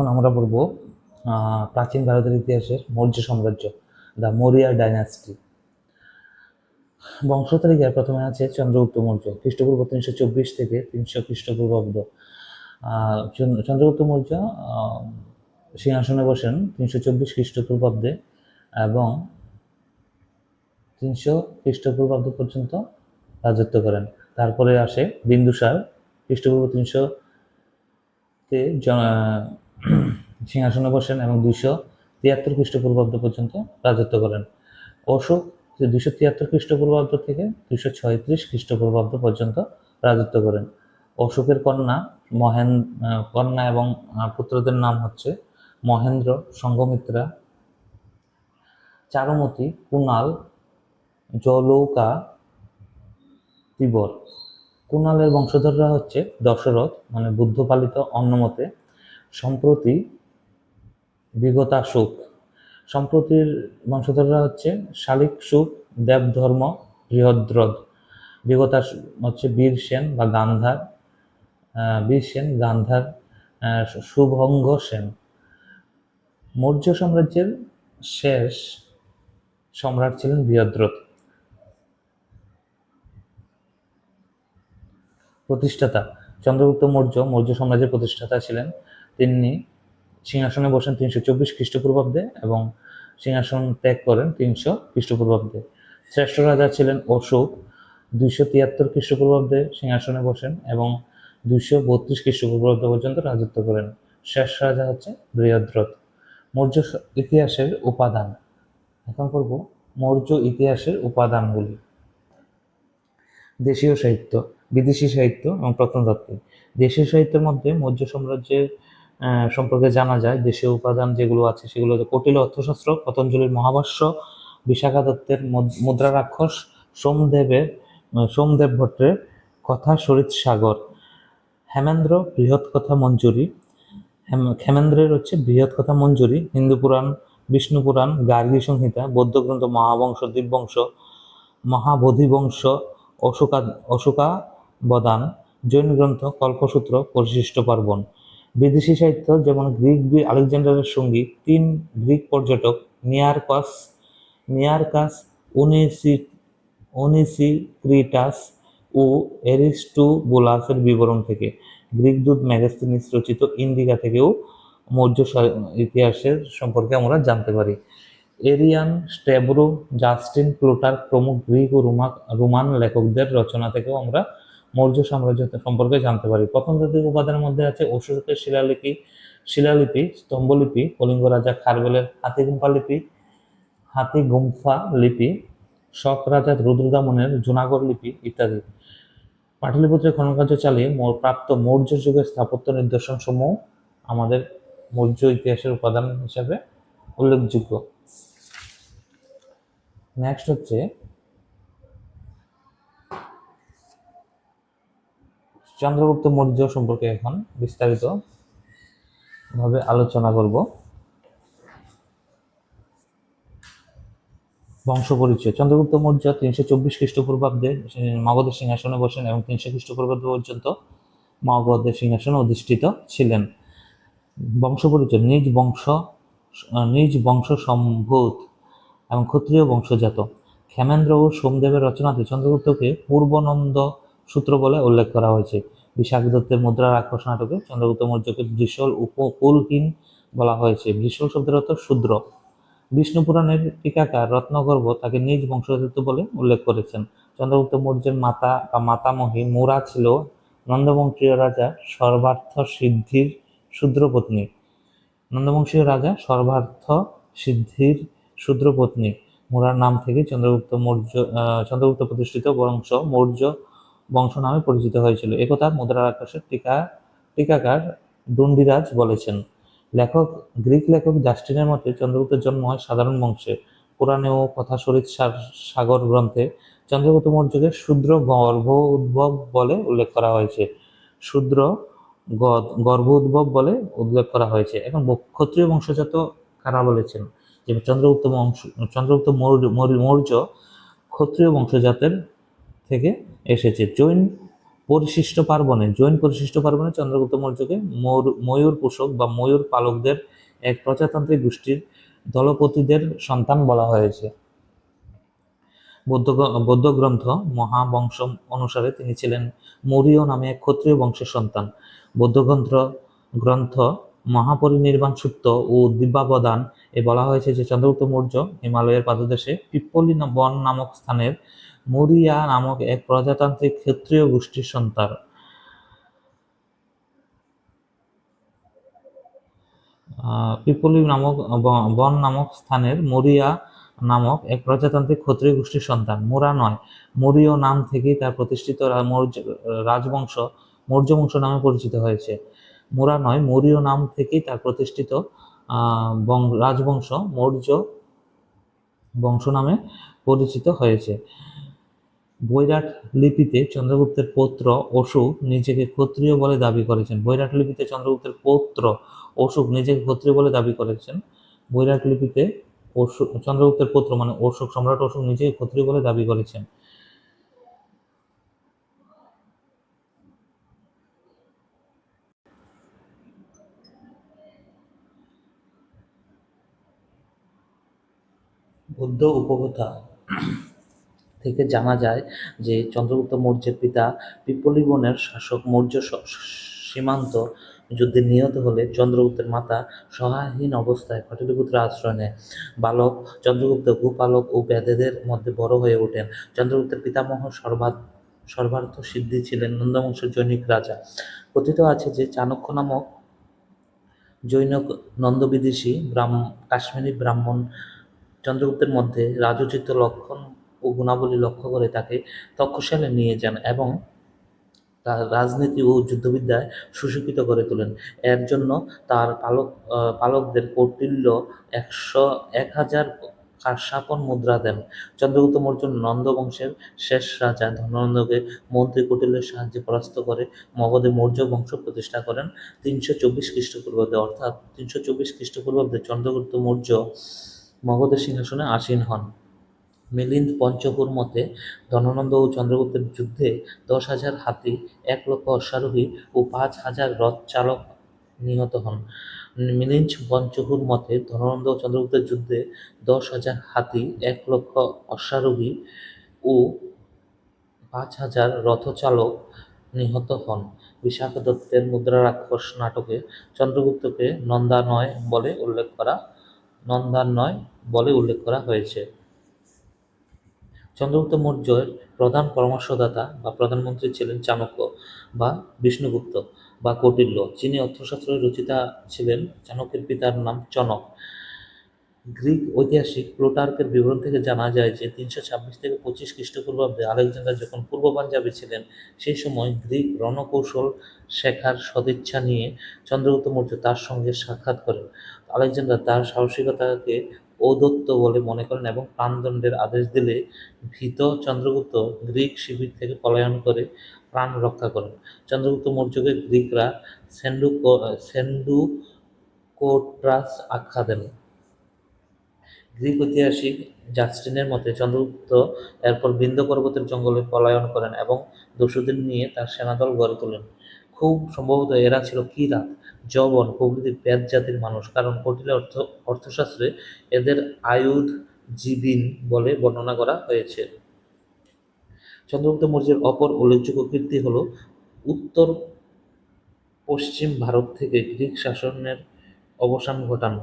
এখন আমরা বলব প্রাচীন ভারতের ইতিহাসের মৌর্য সাম্রাজ্য, দ্য মৌরিয়া ডাইনাস্টি। বংশ তালিকায় প্রথমে আছে চন্দ্রগুপ্ত মৌর্য, খ্রিস্টপূর্ব তিনশো চব্বিশ থেকে তিনশো খ্রিস্টপূর্বাব্দ। চন্দ্রগুপ্ত মৌর্য সিংহাসনে বসেন তিনশো চব্বিশ খ্রিস্টপূর্বাব্দে এবং তিনশো খ্রিস্টপূর্বাব্দ পর্যন্ত রাজত্ব করেন। তারপরে আসে বিন্দুসার, খ্রিস্টপূর্ব তিনশো সিংহাসনে বসেন এবং দুইশো তিয়াত্তর খ্রিস্টপূর্বাব্দ পর্যন্ত রাজত্ব করেন। অশোক দুইশো তিয়াত্তর খ্রিস্টপূর্বাব্দ থেকে দুইশো ছয়ত্রিশ খ্রিস্টপূর্বাব্দ পর্যন্ত রাজত্ব করেন। অশোকের কন্যা মহেন কন্যা এবং পুত্রদের নাম হচ্ছে মহেন্দ্র সঙ্গমিত্রা চারুমতি কুণাল, জলৌকা তিবর। কুণালের বংশধররা হচ্ছে দশরথ মানে বুদ্ধ পালিত অন্নমতে সম্প্রতি বিগতা সুখ। সম্প্রতির বংশধররা হচ্ছে শালিক সুখ দেবধর্ম বৃহদ্রদ। বিগতা হচ্ছে বীর সেন বা গান্ধার। বীর সেন, গান্ধার শুভঙ্গ সেন। মৌর্য সাম্রাজ্যের শেষ সম্রাট ছিলেন বৃহদ্রথ প্রতিষ্ঠাতা, চন্দ্রগুপ্ত মৌর্য মৌর্য সাম্রাজ্যের প্রতিষ্ঠাতা ছিলেন তিনি সিংহাসনে বসেন তিনশো চব্বিশ খ্রিস্টপূর্বাব্দে এবং সিংহাসন ত্যাগ করেন তিনশো খ্রিস্টপূর্বাব্দে। শ্রেষ্ঠ রাজা ছিলেন অশোক, দুইশো তিয়াত্তর খ্রিস্টপূর্বাব্দে সিংহাসনে বসেন এবং দুইশো বত্রিশ খ্রিস্টপূর্বাব্দ পর্যন্ত রাজত্ব করেন। শেষ রাজা হচ্ছে বৃহদ্রথ, মৌর্য ইতিহাসের উপাদান। এখন করব মৌর্য ইতিহাসের উপাদানগুলি। দেশীয় সাহিত্য, বিদেশি সাহিত্য এবং প্রত্নতাত্ত্বিক। দেশীয় সাহিত্যের মধ্যে মৌর্য সাম্রাজ্যের সম্পর্কে জানা যায়, দেশীয় উপাদান যেগুলো আছে সেগুলো হচ্ছে কটিল অর্থশাস্ত্র, পতঞ্জলির মহাভাষ্য বিশাখা দত্তের মুদ- মুদ্রা রাক্ষস সোমদেবের সোমদেব ভট্টের কথা সরিত সাগর, হেমেন্দ্র বৃহৎ কথা মঞ্জুরি হেমেন্দ্রের হচ্ছে বৃহৎ কথা মঞ্জুরি, হিন্দু পুরাণ, বিষ্ণু পুরাণ, গার্গী সংহিতা, বৌদ্ধ গ্রন্থ মহাবংশ দিব্যংশ মহাবোধিবংশ, অশোকা, অশোকাবদান, জৈন গ্রন্থ, কল্পসূত্র, পরিশিষ্ট পার্বণ। বিদেশি সাহিত্য যেমন গ্রিক বি আলেকজান্ডারের সঙ্গী, তিন গ্রিক পর্যটক, নিয়ারকাস নিয়ারকাস, উনিসি উনিসিক্রিটাস ও এরিস্টোবুলাসের বিবরণ থেকে। গ্রিক দূত ম্যাগাস্তিনিস রচিত ইন্ডিকা থেকেও মৌর্য ইতিহাসের সম্পর্কে আমরা জানতে পারি। এরিয়ান স্টেব্রো, জাস্টিন প্লুটার প্রমুখ গ্রিক ও রোমা রোমান লেখকদের রচনা থেকেও আমরা মৌর্য সাম্রাজ্য সম্পর্কে জানতে পারি। প্রত্নতাত্ত্বিক উপাদানের মধ্যে আছে অশোকের শিলালিপি শিলালিপি, স্তম্ভলিপি, কলিঙ্গ রাজা খারবেলের হাতিগুম্ফা লিপি হাতিগুম্ফা লিপি, শক রাজা রুদ্রদামনের জুনাগড় লিপি ইত্যাদি। পাটলিপুত্রের খননকার্য চালিয়ে প্রাপ্ত মৌর্য যুগের স্থাপত্য নিদর্শন সমূহ আমাদের মৌর্য ইতিহাসের উপাদান হিসাবে উল্লেখযোগ্য। নেক্সট হচ্ছে চন্দ্রগুপ্ত মৌর্য সম্পর্কে এখন বিস্তারিত ভাবে আলোচনা করব। বংশ পরিচয়। চন্দ্রগুপ্ত মৌর্য তিনশো চব্বিশ খ্রিস্টপূর্বাব্দে মগধের সিংহাসনে বসেন এবং তিনশো খ্রিস্টপূর্বাব্দ পর্যন্ত মগধের সিংহাসনে অধিষ্ঠিত ছিলেন। বংশ পরিচয়। নিজ বংশ নিজ বংশ সম্ভূত এবং ক্ষত্রিয় বংশজাত। ক্ষেমেন্দ্র ও সোমদেবের রচনাতে চন্দ্রগুপ্তকে পূর্বনন্দ সূত্র বলে উল্লেখ করা হয়েছে। বিশাখ দত্তের মুদ্রা রাক্ষস নাটকে চন্দ্রগুপ্ত মৌর্যকে বৃষল উপকূলহীন বলা হয়েছে। বৃষল শব্দের অর্থ শূদ্র। বিষ্ণু পুরাণের টিকাকার রত্নগর্ভ তাকে নিজ বংশজাত বলে উল্লেখ করেছেন। চন্দ্রগুপ্ত মৌর্যের মাতা বা মাতামহী মুরা ছিল নন্দবংশীয় রাজা সর্বার্থ সিদ্ধির শূদ্রপত্নী নন্দবংশীয় রাজা সর্বার্থ সিদ্ধির শূদ্রপত্নী মুরার নাম থেকে চন্দ্রগুপ্ত মৌর্য চন্দ্রগুপ্ত প্রতিষ্ঠিত বংশ মৌর্য বংশ নামে পরিচিত হয়েছিল। একথা মুদ্রা রাক্ষসের টিকা, টিকাকার ডুন্ডিরাজ বলেছেন। লেখক, গ্রিক লেখক জাস্টিনের মতে চন্দ্রগুপ্তের জন্ম হয় সাধারণ বংশে। পুরাণে ও কথাসরিত সা- সাগর গ্রন্থে চন্দ্রগুপ্ত মৌর্যকে শূদ্র গর্ভ উদ্ভব বলে উল্লেখ করা হয়েছে। শূদ্র গর্ভ উদ্ভব বলে উল্লেখ করা হয়েছে। এখন ক্ষত্রিয় বংশজাত কারা বলেছেন? যে চন্দ্রগুপ্ত বংশ, চন্দ্রগুপ্ত মৌর্য- মৌর্য ক্ষত্রিয় বংশজাতের থেকে এসেছে। জৈন পরিশিষ্ট পার্বণে, জৈন পরিশিষ্ট পার্বণে চন্দ্রগুপ্ত মৌর্যকে ময়ূর- ময়ূর পোষক বা ময়ূর পালকদের এক প্রজাতান্ত্রিক গোষ্ঠীর দলপতিদের সন্তান বলা হয়েছে। বৌদ্ধ বৌদ্ধ গ্রন্থ মহাবংশ অনুসারে তিনি ছিলেন মৌরীয় নামে এক ক্ষত্রিয় বংশের সন্তান। বৌদ্ধ গ্রন্থ গ্রন্থ মহাপরিনির্বাণ সূত্র ও দিব্যাবদান এ বলা হয়েছে যে চন্দ্রগুপ্ত মৌর্য হিমালয়ের পাদদেশে পিপ্পলি বন নামক স্থানের মরিয়া নামক এক প্রজাতান্ত্রিক ক্ষত্রিয় গোষ্ঠীর সন্তান। পিপলি নামক বন নামক স্থানের মরিয়া নামক এক প্রজাতান্ত্রিক ক্ষত্রিয় গোষ্ঠীর সন্তান। মোরা নয়, মৌর্য নাম থেকেই তার প্রতিষ্ঠিত রাজবংশ মৌর্য বংশ নামে পরিচিত হয়েছে। মোরা নয়, মৌর্য নাম থেকেই তার প্রতিষ্ঠিত রাজবংশ মৌর্য বংশ নামে পরিচিত হয়েছে। বৈরাট লিপিতে চন্দ্রগুপ্তের পৌত্র অশোক নিজেকে ক্ষত্রিয় বলে দাবি করেছেন। বৈরাট লিপিতে চন্দ্রগুপ্তের পৌত্র অশোক নিজেকে ক্ষত্রিয় বলে দাবি করেছেন। বৈরাট লিপিতে অশোক চন্দ্রগুপ্তের পুত্র মানে অশোক, সম্রাট অশোক নিজেকে ক্ষত্রিয় বলে দাবি করেছেন। বৌদ্ধ উপকথা থেকে জানা যায় যে চন্দ্রগুপ্ত মৌর্যের পিতা পিপ্পলি বনের শাসক মৌর্য সীমান্ত যুদ্ধে নিহত হলে চন্দ্রগুপ্তের মাতা সহায়হীন অবস্থায় পাটলিপুত্র আশ্রয় নেয় বালক চন্দ্রগুপ্ত গোপালক ও ব্যাধেদের মধ্যে বড় হয়ে ওঠেন। চন্দ্রগুপ্তের পিতামহ সর্বাত সর্বার্থ সিদ্ধি ছিলেন নন্দবংশের জৈনিক রাজা। কথিত আছে যে চাণক্য নামক জৈন নন্দবিদেশী ব্রাহ্ম, কাশ্মীরি ব্রাহ্মণ চন্দ্রগুপ্তের মধ্যে রাজোচিত লক্ষণ ও গুণাবলী লক্ষ্য করে তাকে তক্ষশালে নিয়ে যান এবং তার রাজনীতি ও যুদ্ধবিদ্যায় সুশিক্ষিত করে তোলেন। এর জন্য তার পালক পালকদের কৌটিল্য একশো এক হাজার কাশ্যাপন মুদ্রা দেন। চন্দ্রগুপ্ত মৌর্য নন্দ বংশের শেষ রাজা ধননন্দকে মন্ত্রী কৌটিল্যের সাহায্যে পরাস্ত করে মগধে মৌর্য বংশ প্রতিষ্ঠা করেন তিনশো চব্বিশ খ্রিস্টপূর্বাব্দে। অর্থাৎ তিনশো চব্বিশ খ্রিস্টপূর্বাব্দে চন্দ্রগুপ্ত মৌর্য মগধের সিংহাসনে আসীন হন। মিলিন্দ পঞ্চকুর মতে ধননন্দ ও চন্দ্রগুপ্তের যুদ্ধে দশ হাজার হাতি, এক লক্ষ অশ্বারোহী ও পাঁচ হাজার রথ চালক নিহত হন। মিলিঞ্চ পঞ্চকুর মতে ধননন্দ ও চন্দ্রগুপ্তের যুদ্ধে দশ হাজার হাতি, এক লক্ষ অশ্বারোহী ও পাঁচ হাজার রথচালক নিহত হন। বিশাখ দত্তের মুদ্রা রাক্ষস নাটকে চন্দ্রগুপ্তকে নন্দানয় বলে উল্লেখ করা নন্দানয় বলে উল্লেখ করা হয়েছে। চন্দ্রগুপ্ত মৌর্যের প্রধান পরামর্শদাতা বা প্রধানমন্ত্রী ছিলেন চাণক্য বা বিষ্ণুগুপ্ত বা কৌটিল্য, যিনি অর্থশাস্ত্রের রচিতা ছিলেন চাণক্যের পিতার নাম চনক। গ্রিক ঐতিহাসিক প্লুটার্কের বিবরণ থেকে জানা যায় যে তিনশো ছাব্বিশ থেকে পঁচিশ খ্রিস্টপূর্বাব্দে আলেকজান্ডার যখন পূর্ব পাঞ্জাবে ছিলেন, সেই সময় গ্রিক রণকৌশল শেখার সদিচ্ছা নিয়ে চন্দ্রগুপ্ত মৌর্য তার সঙ্গে সাক্ষাৎ করেন। আলেকজান্ডার তার সাহসিকতাকে ঔদত্ত বলে মনে করেন এবং প্রাণদণ্ডের আদেশ দিলে ভীত চন্দ্রগুপ্ত গ্রিক শিবির থেকে পলায়ন করে প্রাণ রক্ষা করেন। চন্দ্রগুপ্ত মৌর্যকে গ্রিকরা সেন্ডু সেন্ডু কোট্রাস আখ্যা দেন। গ্রিক ঐতিহাসিক জাস্টিনের মতে চন্দ্রগুপ্ত এরপর বৃন্দ পর্বতের জঙ্গলে পলায়ন করেন এবং দস্যুদের নিয়ে তার সেনাদল গড়ে তোলেন। খুব সম্ভবত এরা ছিল কিরাত যবন, প্রভৃতি বেদ জাতির মানুষ। কারণ কটিলে অর্থ, অর্থশাস্ত্রে এদের আয়ুধ জীবিন বলে বর্ণনা করা হয়েছে। চন্দ্রগুপ্ত মৌর্যের অপর উল্লেখযোগ্য কীর্তি হল উত্তর পশ্চিম ভারত থেকে গ্রিক শাসনের অবসান ঘটানো।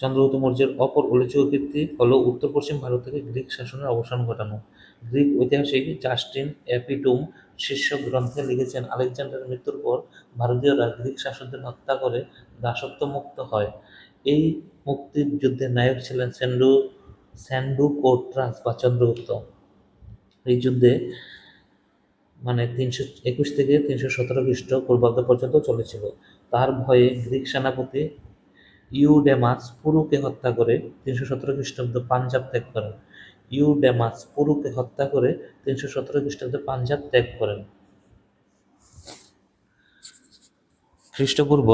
চন্দ্রগুপ্ত মৌর্যের অপর উল্লেখযোগ্য কীর্তি হল উত্তর পশ্চিম ভারত থেকে গ্রিক শাসনের অবসান ঘটানো। গ্রিক ঐতিহাসিক জাস্টিন অ্যাপিটুম শীর্ষক গ্রন্থে লিখেছেন, আলেকজান্ডার মৃত্যুর পর ভারতীয়রা গ্রিক শাসকদের হত্যা করে দাসত্ব মুক্ত হয়। এই মুক্তির যুদ্ধের নায়ক ছিলেন স্যান্ডু স্যান্ডু কোট্রাস বা চন্দ্রগুপ্ত। এই যুদ্ধে মানে তিনশো একুশ থেকে তিনশো সতেরো খ্রিস্ট পূর্বাব্দ পর্যন্ত চলেছিল। তার ভয়ে গ্রিক সেনাপতি ইউডেমাস পুরুকে হত্যা করে তিনশো সতেরো খ্রিস্টাব্দ পাঞ্জাব ত্যাগ করেন। ইউডেমাস পুরুকে হত্যা করে তিনশো সতেরো খ্রিস্টাব্দে পাঞ্জাব ত্যাগ করেন। খ্রিস্টপূর্ব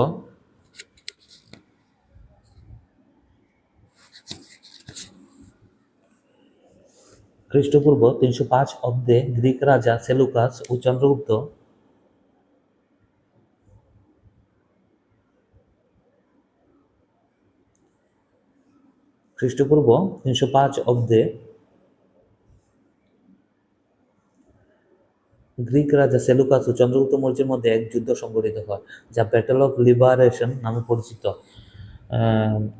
খ্রিস্টপূর্ব তিনশো পাঁচ অব্দে গ্রিক রাজা সেলুকাস ও চন্দ্রগুপ্ত খ্রিস্টপূর্ব তিনশো পাঁচ অব্দে গ্রিক রাজা সেলুকাস ও চন্দ্রগুপ্ত মৌর্যের মধ্যে এক যুদ্ধ সংঘটিত হয়, যা ব্যাটেল অফ লিবারেশন নামে পরিচিত।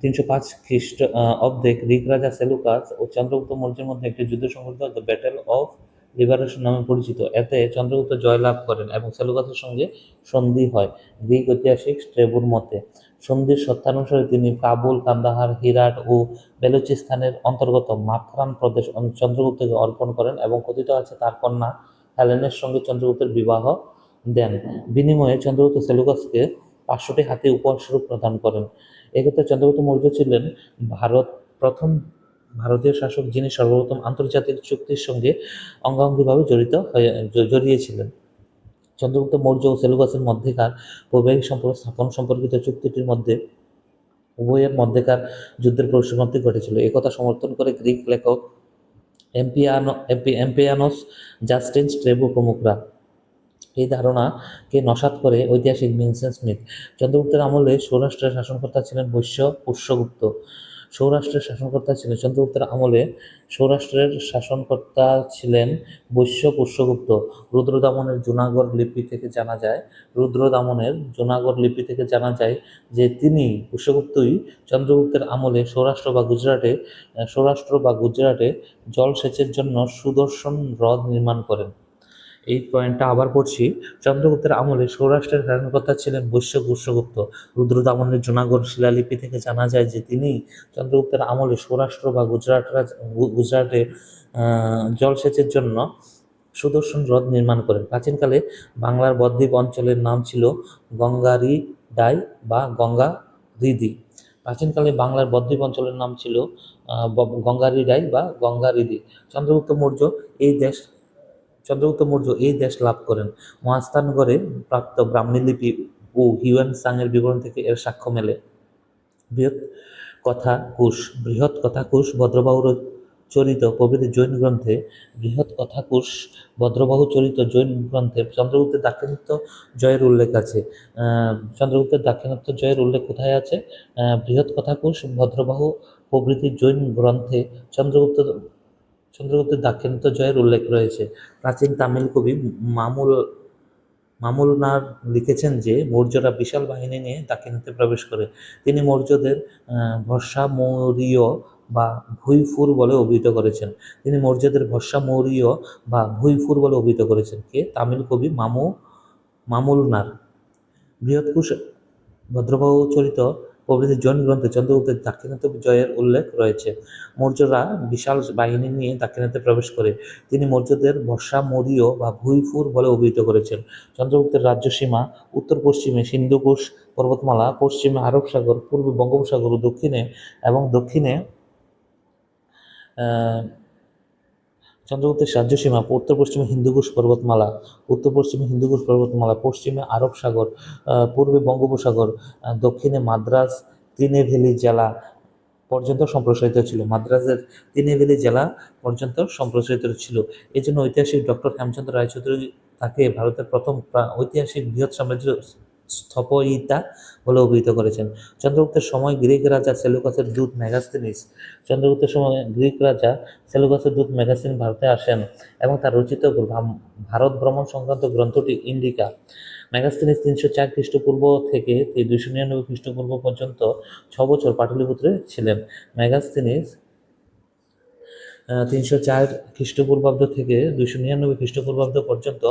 তিনশো পাঁচ খ্রিস্ট অব্দে গ্রিক রাজা সেলুকাস ও চন্দ্রগুপ্ত মৌর্যের মধ্যে একটি যুদ্ধ সংঘটিত হয় দ্য ব্যাটেল অফ লিবারেশন নামে পরিচিত। এতে চন্দ্রগুপ্ত জয়লাভ করেন এবং সেলুকাসের সঙ্গে সন্ধি হয় গ্রিক ঐতিহাসিক স্ট্রেবুর মতে। সন্ধির সত্যানুসারে তিনি কাবুল, কান্দাহার, হিরাট ও বেলুচিস্তানের অন্তর্গত মাকরান প্রদেশ চন্দ্রগুপ্তকে অর্পণ করেন এবং কথিত আছে তার কন্যা হেলেনের সঙ্গে চন্দ্রগুপ্তের বিবাহ দেন। বিনিময়ে চন্দ্রগুপ্ত সেলুকাসকে পাঁচশোটি হাতি উপহারস্বরূপ প্রদান করেন। এক্ষেত্রে চন্দ্রগুপ্ত মৌর্য ছিলেন ভারত প্রথম ভারতীয় শাসক যিনি সর্বপ্রথম আন্তর্জাতিক চুক্তির সঙ্গে অঙ্গাঙ্গিভাবে জড়িত হয়ে জড়িয়েছিলেন। চন্দ্রগুপ্ত মৌর্য ও সেলুকাসের মধ্যেকার বৈবাহিক সম্পর্ক স্থাপন সম্পর্কিত চুক্তিটির মধ্যে, উভয়ের মধ্যেকার যুদ্ধের পরিসমাপ্তি ঘটেছিল। একথা সমর্থন করে গ্রিক লেখক এম্পিয়ানো জাস্টিন স্ট্রেবো প্রমুখরা। এই ধারণাকে নসাত করে ঐতিহাসিক ভিনসেন্ট স্মিথ। চন্দ্রগুপ্তের আমলে সৌরাষ্ট্রের শাসনকর্তা ছিলেন বৈশ্য পুষ্যগুপ্ত সৌরাষ্ট্রের শাসনকর্তা ছিলেন। চন্দ্রগুপ্তের আমলে সৌরাষ্ট্রের শাসনকর্তা ছিলেন বৈশ্য পুষ্যগুপ্ত। রুদ্রদামনের জুনাগড় লিপি থেকে জানা যায়, রুদ্রদামনের জুনাগড় লিপি থেকে জানা যায় যে তিনি পুষ্যগুপ্তই চন্দ্রগুপ্তের আমলে সৌরাষ্ট্র বা গুজরাটে সৌরাষ্ট্র বা গুজরাটে জলসেচের জন্য সুদর্শন হ্রদ নির্মাণ করেন। এই পয়েন্টটা আবার পড়ছি। চন্দ্রগুপ্তের আমলে সৌরাষ্ট্রের শাসনকর্তা ছিলেন বৈশ্য গুষ্যগুপ্ত রুদ্রদামনের জুনাগড় শিলালিপি থেকে জানা যায় যে তিনি চন্দ্রগুপ্তের আমলে সৌরাষ্ট্র বা গুজরাট রাজ- গুজরাটে জলসেচের জন্য সুদর্শন হ্রদ নির্মাণ করেন। প্রাচীনকালে বাংলার বদ্বীপ অঞ্চলের নাম ছিল গঙ্গারি ডাই বা গঙ্গা রিদি প্রাচীনকালে বাংলার বদ্বীপ অঞ্চলের নাম ছিল গঙ্গারি ডাই বা গঙ্গা হৃদি চন্দ্রগুপ্ত মৌর্য এই দেশ চন্দ্রগুপ্ত মৌর্য এই দেশ লাভ করেন। মহাস্থানগড়ে প্রাপ্ত ব্রাহ্মী লিপি ও হিউয়েন সাংয়ের বিবরণ থেকে এর সাক্ষ্য মেলে। বৃহৎ কথা কুশ বৃহৎ কথা কুশ ভদ্রবাহুর চরিত প্রভৃতি জৈন গ্রন্থে, বৃহৎ কথা কুশ ভদ্রবাহু চরিত জৈন গ্রন্থে চন্দ্রগুপ্তের দাক্ষিণাত্য জয়ের উল্লেখ আছে। চন্দ্রগুপ্তের দাক্ষিণাত্য জয়ের উল্লেখ কোথায় আছে? বৃহৎ কথা কুশ ভদ্রবাহু প্রভৃতি জৈন গ্রন্থে চন্দ্রগুপ্ত চন্দ্রগুপ্তের দাক্ষিণাত্য জয়ের উল্লেখ রয়েছে। প্রাচীন তামিল কবি মামুল, মামুলনার লিখেছেন যে, মৌর্যরা বিশাল বাহিনী নিয়ে দাক্ষিণাত্যে প্রবেশ করে। তিনি মৌর্যদের ভরসা মৌর্য বা ভুইফুর বলে অভিহিত করেছেন। তিনি মৌর্যদের ভরসা মৌরীয় বা ভুইফুর বলে অভিহিত করেছেন। কে? তামিল কবি মামু, মামুলনার। বৃহৎকুশ ভদ্রবাহু চরিত প্রভৃতি জৈন গ্রন্থে চন্দ্রগুপ্তের দাক্ষিণাত্য জয়ের উল্লেখ রয়েছে। মৌর্যরা বিশাল বাহিনী নিয়ে দাক্ষিণাত্যে প্রবেশ করে। তিনি মৌর্যদের বর্ষা, মৌর্য বা ভুইফুর বলে অভিহিত করেছেন। চন্দ্রগুপ্তের রাজ্যসীমা উত্তর পশ্চিমে সিন্ধুকুশ পর্বতমালা, পশ্চিমে আরব সাগর, পূর্বে বঙ্গোপসাগর ও দক্ষিণে এবং দক্ষিণে চন্দ্রগুপ্তের রাজ্যসীমা উত্তর পশ্চিমে হিন্দুকুশ পর্বতমালা, উত্তর পশ্চিমে হিন্দুকুশ পর্বতমালা, পশ্চিমে আরব সাগর পূর্বে বঙ্গোপসাগর দক্ষিণে মাদ্রাজ, তিনেভেলি জেলা পর্যন্ত সম্প্রসারিত ছিল। মাদ্রাজের তিনেভেলি জেলা পর্যন্ত সম্প্রসারিত ছিল। এই জন্য ঐতিহাসিক ডক্টর হেমচন্দ্র রায়চৌধুরী তাকে ভারতের প্রথম প্রা- ঐতিহাসিক বৃহৎ সাম্রাজ্য স্থপয়িতা বলে অভিহিত করেছেন। চন্দ্রগুপ্তের সময় গ্রিক রাজা সেলুকাসের দূত মেগাস্তিনিস। চন্দ্রগুপ্তের সময় গ্রিক রাজা সেলুকাসের দূত মেগাস্তিন ভারতে আসেন এবং তার রচিত ভারত ভ্রমণ সংক্রান্ত গ্রন্থটি ইন্ডিকা। মেগাস্তিনিস তিনশো চার খ্রিস্টপূর্ব থেকে দুইশো নিরানব্বই খ্রিস্টপূর্ব পর্যন্ত ছ বছর পাটলিপুত্রে ছিলেন। মেগাস্তিনিস তিনশো চার খ্রিস্টপূর্বাব্দ থেকে দুইশো নিরানব্বই খ্রিস্টপূর্বাব্দ পর্যন্ত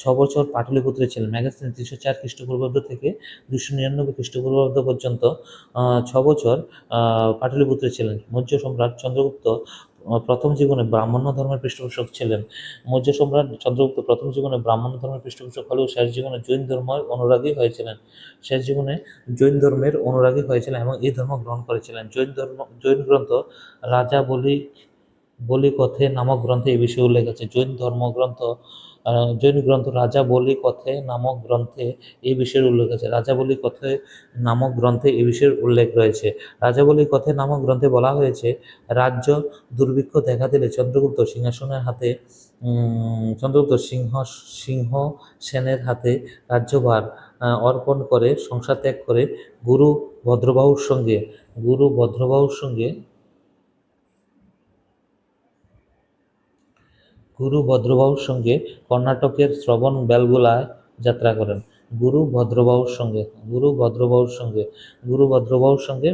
ছ বছর পাটলিপুত্রে ছিলেন। ম্যাগাস্তিন তিনশো চার খ্রিস্টপূর্বাব্দ থেকে দুইশো নিরানব্বই খ্রিস্টপূর্বাব্দ পর্যন্ত ছ বছর পাটলিপুত্রে ছিলেন। মৌর্য সম্রাট চন্দ্রগুপ্ত প্রথম জীবনে ব্রাহ্মণ্য ধর্মের পৃষ্ঠপোষক ছিলেন। মৌর্য সম্রাট চন্দ্রগুপ্ত প্রথম জীবনে ব্রাহ্মণ্য ধর্মের পৃষ্ঠপোষক হলেও শেষ জীবনে জৈন ধর্মের অনুরাগী হয়েছিলেন। শেষ জীবনে জৈন ধর্মের অনুরাগী হয়েছিলেন এবং এই ধর্ম গ্রহণ করেছিলেন। জৈন ধর্ম, জৈন গ্রন্থ রাজা বলি বলি কথে নামক গ্রন্থে এই বিষয়ে উল্লেখ আছে। জৈন ধর্মগ্রন্থ জৈন গ্রন্থ রাজা বলি কথে নামক গ্রন্থে এই বিষয়ের উল্লেখ আছে। রাজা বলি কথে নামক গ্রন্থে এই বিষয়ের উল্লেখ রয়েছে। রাজা বলি কথে নামক গ্রন্থে বলা হয়েছে, রাজ্য দুর্ভিক্ষ দেখা দিলে চন্দ্রগুপ্ত সিংহাসনের হাতে চন্দ্রগুপ্ত সিংহ সিংহ সেনের হাতে রাজ্যভার অর্পণ করে, সংসার ত্যাগ করে গুরু ভদ্রবাহুর সঙ্গে, গুরু ভদ্রবাহুর সঙ্গে গুরু ভদ্রবাহুর সঙ্গে কর্ণাটকের শ্রবণ বেলগুলায় যাত্রা করেন। গুরু ভদ্রবাহুর সঙ্গে, গুরু ভদ্রবাহুর সঙ্গে, গুরু ভদ্রবাহুর সঙ্গে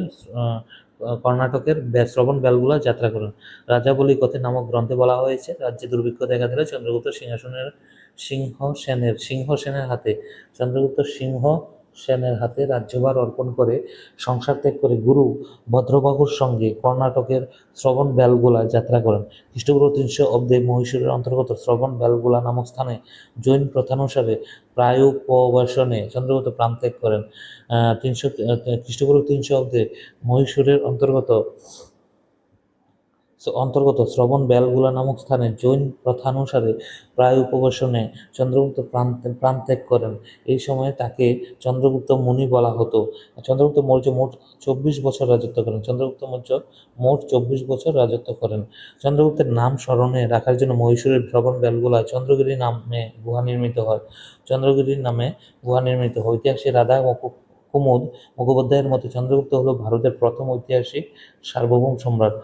কর্ণাটকের শ্রবণ বেলগুলা যাত্রা করেন। রাজাবলী কথে নামক গ্রন্থে বলা হয়েছে, রাজ্যে দুর্ভিক্ষ দেখা দিলে চন্দ্রগুপ্ত সিংহাসনের, সিংহ সেনের সিংহ সেনের হাতে, চন্দ্রগুপ্ত সিংহ সেনের হাতে রাজ্যভার অর্পণ করে, সংসার ত্যাগ করে গুরু ভদ্রবাহুর সঙ্গে কর্ণাটকের শ্রবণ বেলগোলায় যাত্রা করেন। খ্রিস্টপূর্ব তিনশো অব্দে মহীশূরের অন্তর্গত শ্রবণ বেলগোলা নামক স্থানে জৈন প্রথানুসারে প্রায়োপবেশনে চন্দ্রগুপ্ত প্রাণত্যাগ করেন। তিনশো খ্রিস্টপূর্ব তিনশো অব্দে মহীশূরের অন্তর্গত অন্তর্গত শ্রবণ বেলগুলা নামক স্থানে জৈন প্রথানুসারে প্রায় উপবেশনে চন্দ্রগুপ্ত প্রাণ প্রাণত্যাগ করেন। এই সময়ে তাকে চন্দ্রগুপ্ত মুনি বলা হতো। চন্দ্রগুপ্ত মৌর্য মোট চব্বিশ বছর রাজত্ব করেন। চন্দ্রগুপ্ত মৌর্য মোট চব্বিশ বছর রাজত্ব করেন। চন্দ্রগুপ্তের নাম স্মরণে রাখার জন্য মহীশূরের শ্রবণ বেলগুলা চন্দ্রগিরি নামে গুহা নির্মিত হয়। চন্দ্রগিরির নামে গুহা নির্মিত হয়। ঐতিহাসিক রাধা কুমুদ মুখোপাধ্যায়ের মতে চন্দ্রগুপ্ত হলো ভারতের প্রথম ঐতিহাসিক সার্বভৌম সম্রাট।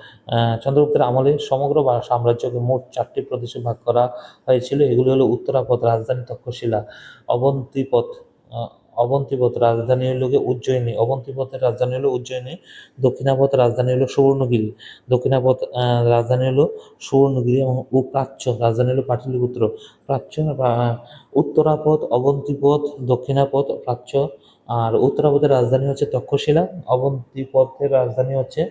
চন্দ্রগুপ্তের আমলে সমগ্র সাম্রাজ্যকে মোট চারটি প্রদেশে ভাগ করা হয়েছিল। এগুলি হলো উত্তরাপথ রাজধানী তক্ষশিলা, অবন্তিপথ অবন্তিপথ রাজধানী হলো উজ্জয়িনী অবন্তিপথের রাজধানী হলো উজ্জয়িনী, দক্ষিণাপথ রাজধানী হলো সুবর্ণগিরি, দক্ষিণাপথ রাজধানী হলো সুবর্ণগিরি এবং উপ্রাচ্য রাজধানী হলো পাটলিপুত্র। প্রাচ্য উত্তরাপথ, অবন্তিপথ, দক্ষিণাপথ, প্রাচ্য আর উত্তরাপথের রাজধানী হচ্ছে তক্ষশিলা, অবন্তিপথের রাজধানী হচ্ছে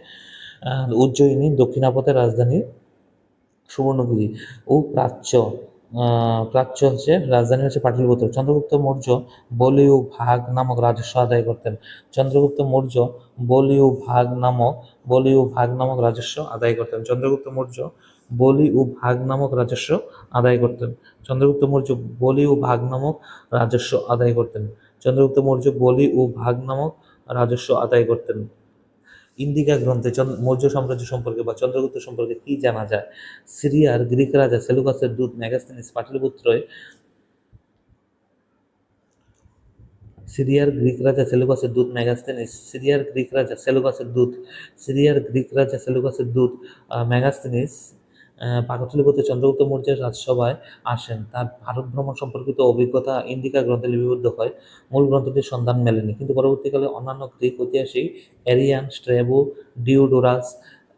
উজ্জয়িনী, দক্ষিণাপথের রাজধানী সুবর্ণগিরি ও প্রাচ্য প্রাচ্য হচ্ছে, রাজধানী হচ্ছে পাটলিপুত্র। চন্দ্রগুপ্ত মৌর্য বলি ও ভাগ নামক রাজস্ব আদায় করতেন। চন্দ্রগুপ্ত মৌর্য বলি ও ভাগ নামক, বলি ও ভাগ নামক রাজস্ব আদায় করতেন। চন্দ্রগুপ্ত মৌর্য বলি ও ভাগ নামক রাজস্ব আদায় করতেন। চন্দ্রগুপ্ত মৌর্য বলি ও ভাগ নামক রাজস্ব আদায় করতেন। চন্দ্রগুপ্ত মৌর্য বলি ও ভাগ নামক রাজস্ব আদায় করতেন। ইন্দিকা গ্রন্থে মৌর্য সাম্রাজ্য সম্পর্কে বা চন্দ্রগুপ্ত সম্পর্কে কি জানা যায়? সিরিয়ার গ্রিক রাজা সেলুকাসের দূত ম্যাগাস্তিনিস পাটলিপুত্রয় সিরিয়ার গ্রিক রাজা সেলুকাসের দূত ম্যাগাস্তিনিস, সিরিয়ার গ্রিক রাজা সেলুকাসের দূত, সিরিয়ার গ্রিক রাজা সেলুকাসের দূত ম্যাগাস্তিনিস পাটলিপুত্র চন্দ্রগুপ্ত মৌর্যের রাজসভায় আসেন। তার ভারত ভ্রমণ সম্পর্কিত অভিজ্ঞতা ইন্ডিকা গ্রন্থে লিপিবদ্ধ হয়। মূল গ্রন্থটির সন্ধান মেলেনি। কিন্তু পরবর্তীকালে অন্যান্য গ্রিক ঐতিহাসিক এরিয়ান স্ট্র্যাবো ডিওডোরাস,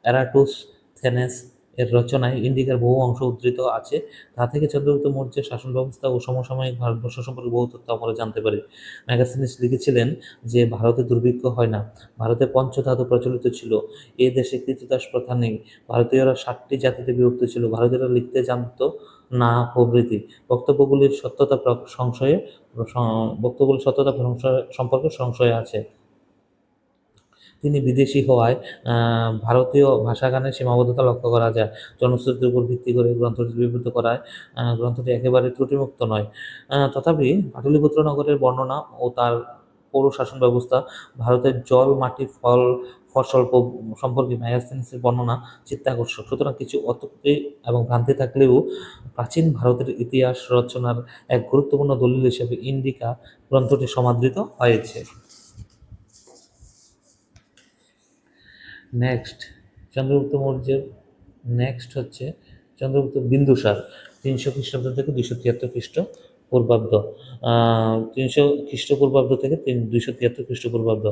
অ্যারাটুস, থেনেস এর রচনায় ইন্ডিকার বহু অংশ উদ্ধৃত আছে। তা থেকে চন্দ্রগুপ্ত মৌর্যের শাসন ব্যবস্থা ও সমসাময়িক ভারতবর্ষ সম্পর্কে বহু তথ্য আমরা জানতে পারি। ম্যাগাসিনিস লিখেছিলেন যে, ভারতে দুর্ভিক্ষ হয় না। ভারতে পঞ্চধাতু প্রচলিত ছিল। এ দেশে কৃতদাস প্রথা নেই। ভারতীয়রা ষাটটি জাতিতে বিভক্ত ছিল। ভারতীয়রা লিখতে জানতো না প্রভৃতি। বক্তব্যগুলির সত্যতা সংশয়ে বক্তব্যগুলির সত্যতা সম্পর্কে সংশয় আছে। তিনি বিদেশি হওয়ায় ভারতীয় ভাষাগানের সীমাবদ্ধতা লক্ষ্য করা যায়। জনশ্রুতির উপর ভিত্তি করে গ্রন্থটি লিপিবদ্ধ করায় গ্রন্থটি একেবারে ত্রুটিমুক্ত নয়। তথাপি পাটলিপুত্র নগরের বর্ণনা ও তার পৌর শাসন ব্যবস্থা, ভারতের জল, মাটি, ফল, ফসল সম্পর্কে ম্যাগাস্তিনিসের বর্ণনা চিত্তাকর্ষক। সুতরাং কিছু অত্যুক্তি এবং ভ্রান্তি থাকলেও প্রাচীন ভারতের ইতিহাস রচনার এক গুরুত্বপূর্ণ দলিল হিসেবে ইন্ডিকা গ্রন্থটি সমাদৃত হয়েছে। নেক্সট চন্দ্রগুপ্ত মৌর্যের নেক্সট হচ্ছে চন্দ্রগুপ্ত বিন্দুসার, তিনশো খ্রিস্টাব্দ থেকে দুইশো তিয়াত্তর খ্রিস্ট পূর্বাব্দ। তিনশো খ্রিস্টপূর্বাব্দ থেকে তিন, দুইশো তিয়াত্তর খ্রিস্টপূর্বাব্দ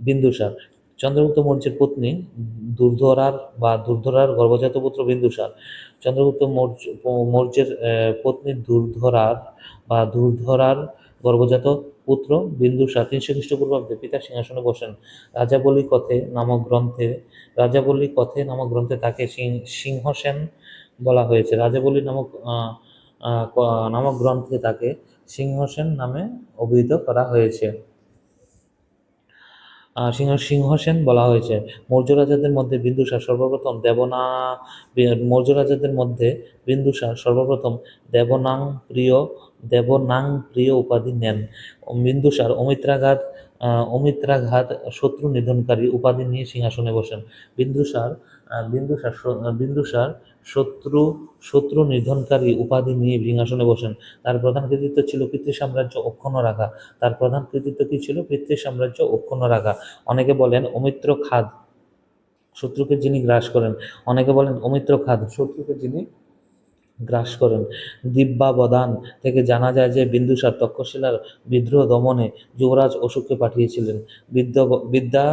বিন্দুসার, চন্দ্রগুপ্ত মৌর্যের পত্নী দুর্ধরার বা দুর্ধরার গর্ভজাত পুত্র বিন্দুসার। চন্দ্রগুপ্ত মৌর্য, মৌর্যের পত্নী দুর্ধরার বা দুর্ধরার গর্ভজাত পুত্র বিন্দুসার তিনশো খ্রিস্টপূর্বাব্দে পিতা সিংহাসনে বসেন। রাজাবলী কথে নামক গ্রন্থে, রাজাবলী কথে নামক গ্রন্থে তাকে সিংহসেন বলা হয়েছে। রাজাবলী নামক নামক গ্রন্থে তাকে সিংহসেন নামে অভিহিত করা হয়েছে। সিংহ, সিংহসেন বলা হয়েছে। মৌর্য রাজাদের মধ্যে বিন্দুসার সর্বপ্রথম দেবনা মৌর্য রাজাদের মধ্যে বিন্দুসার সর্বপ্রথম দেবনাং প্রিয় দেবনাং প্রিয় উপাধি নেন। বিন্দুসার অমিত্রাঘাত অমিত্রাঘাত শত্রু নিধনকারী উপাধি নিয়ে সিংহাসনে বসেন। বিন্দুসার বিন্দুসার বিন্দুসার শত্রু শত্রু নিধনকারী উপাধি নিয়ে সিংহাসনে বসেন। তার প্রধান কৃতিত্ব ছিল পিতৃ সাম্রাজ্য অক্ষুণ্ণ রাখা। তার প্রধান কৃতিত্ব কি ছিল? পিতৃ সাম্রাজ্য অক্ষুণ্ণ রাখা। অনেকে বলেন অমিত্র খাদ শত্রুকে যিনি গ্রাস করেন। অনেকে বলেন অমিত্র খাদ শত্রুকে যিনি গ্রাস করেন। দিব্যাবদান থেকে জানা যায় যে বিন্দুসার তক্ষশিলার বিদ্রোহ দমনে যুবরাজ অশোককে পাঠিয়েছিলেন। বিদ্যা বিদ্যা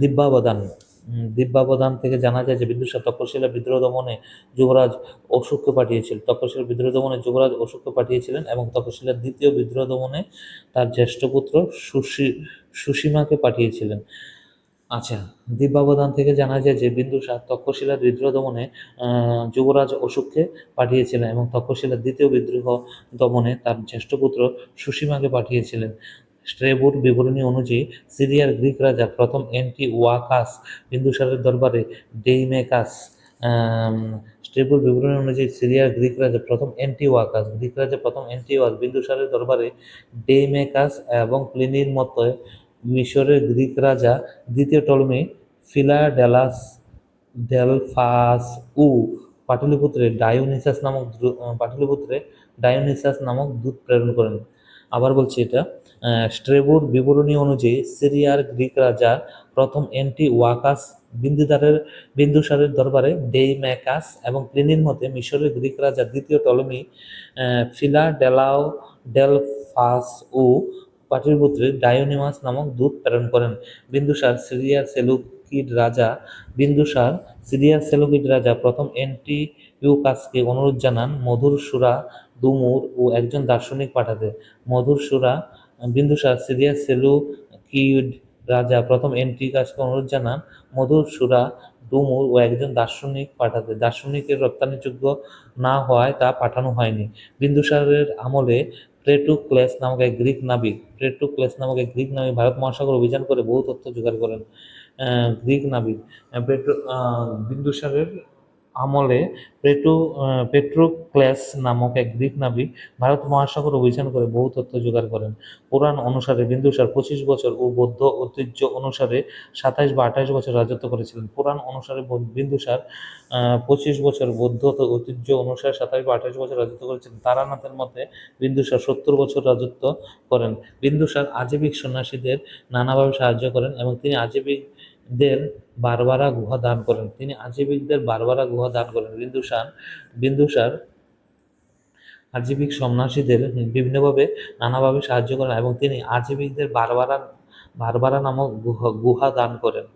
দিব্যাবদান উম, দিব্যাবদান থেকে জানা যায় যে বিন্দুসার তক্ষশিলার বিদ্রোহ দমনে যুবরাজ অশোককে পাঠিয়েছিলেন তক্ষশিলার বিদ্রোহ দমনে যুবরাজ অশোককে পাঠিয়েছিলেন এবং তক্ষশিলার দ্বিতীয় বিদ্রোহ দমনে তার জ্যেষ্ঠ পুত্র সুশী সুসীমাকে পাঠিয়েছিলেন। আচ্ছা দিব্যাবধান থেকে জানা যায় যে বিন্দুসার তক্ষশিলার বিদ্রোহ দমনে যুবরাজ অশোককে পাঠিয়েছিলেন এবং তক্ষশিলার দ্বিতীয় বিদ্রোহ দমনে তার জ্যেষ্ঠ পুত্র সুসীমাকে পাঠিয়েছিলেন। স্ট্রেবোর বিবরণী অনুযায়ী সিরিয়ার গ্রিক রাজা প্রথম এন্টি ওয়াকাস বিন্দুসারের দরবারে ডেইমেকাস স্ট্রেবোর বিবরণী অনুযায়ী সিরিয়ার গ্রিক রাজা প্রথম এন্টি ওয়াকাস গ্রিক রাজা প্রথম এন্টি ওয়াস বিন্দুসারের দরবারে ডেইমেকাস এবং প্লিনির মতো মিশরের গ্রিক রাজা দ্বিতীয় টলমি ফিলাডেলাস ডেলফাস উ পাটলিপুত্রে ডায়োনিসাস নামক পাটলিপুত্রে ডায়োনিসাস নামক দূত প্রেরণ করেন। আবার বলছি এটা। স্ট্রেবোর বিবরণী অনুযায়ী সিরিয়ার গ্রিক রাজা প্রথম এন্টি ওয়াকাস বিন্দুদারের বিন্দুসারের দরবারে ডেইম্যাকাস এবং প্লিনির মতে মিশরের গ্রিক রাজা দ্বিতীয় টলমি ফিলাডেলাও ডেলফাস ও পাটলিপুত্রে ডায়োনিমাস নামক দূত প্রেরণ করেন। বিন্দুসার সিরিয়ার সেলুকিড রাজা, বিন্দুসার সিরিয়ার সেলুকিড রাজা প্রথম এন্টি ইউকাসকে অনুরোধ জানান, মধুর সুরা দুমুর ও একজন দার্শনিক পাঠাতে। মধুর সুরা বিন্দুসার সিরিয়া সেলু সেলুকিড রাজা, প্রথম এন্টিকাসকে অনুরোধ জানান, মধুর সুরা ডুমুর ও একজন দার্শনিক পাঠাতে। দার্শনিকের রপ্তানিযোগ্য না হওয়ায় তা পাঠানো হয়নি। বিন্দুসারের আমলে প্লেটোক্লেস নামক এক গ্রিক নাবিক, প্লেটোক্লেস নামক এক গ্রিক নাবিক ভারত মহাসাগর অভিযান করে বহু তথ্য জোগাড় করেন। গ্রিক নাবিক পেট্রো বিন্দুসারের আমলে পেট্রো পেট্রোক্লেস নামক এক গ্রিক নাবিক ভারত মহাসাগর অভিযান করে বহু তথ্য জোগাড় করেন। পুরাণ অনুসারে বিন্দুসার পঁচিশ বছর ও বৌদ্ধ ঐতিহ্য অনুসারে সাতাইশ বা আঠাইশ বছর রাজত্ব করেছিলেন। পুরাণ অনুসারে বিন্দুসার পঁচিশ বছর বৌদ্ধ ঐতিহ্য অনুসারে সাতাইশ বা আঠাইশ বছর রাজত্ব করেছিলেন। তারানাথের মতে বিন্দুসার সত্তর বছর রাজত্ব করেন। বিন্দুসার আজীবিক সন্ন্যাসীদের নানাভাবে সাহায্য করেন এবং তিনি আজীবিকদের বারবারা গুহা দান করেন। তিনি আজীবিকদের বারবারা গুহা দান করেন। বিন্দুসার বিন্দুসার আজীবিক সন্ন্যাসীদের বিভিন্নভাবে নানাভাবে সাহায্য করেন এবং তিনি আজীবিকদের বারবারা বারবারা নামক গুহা গুহা দান করেন।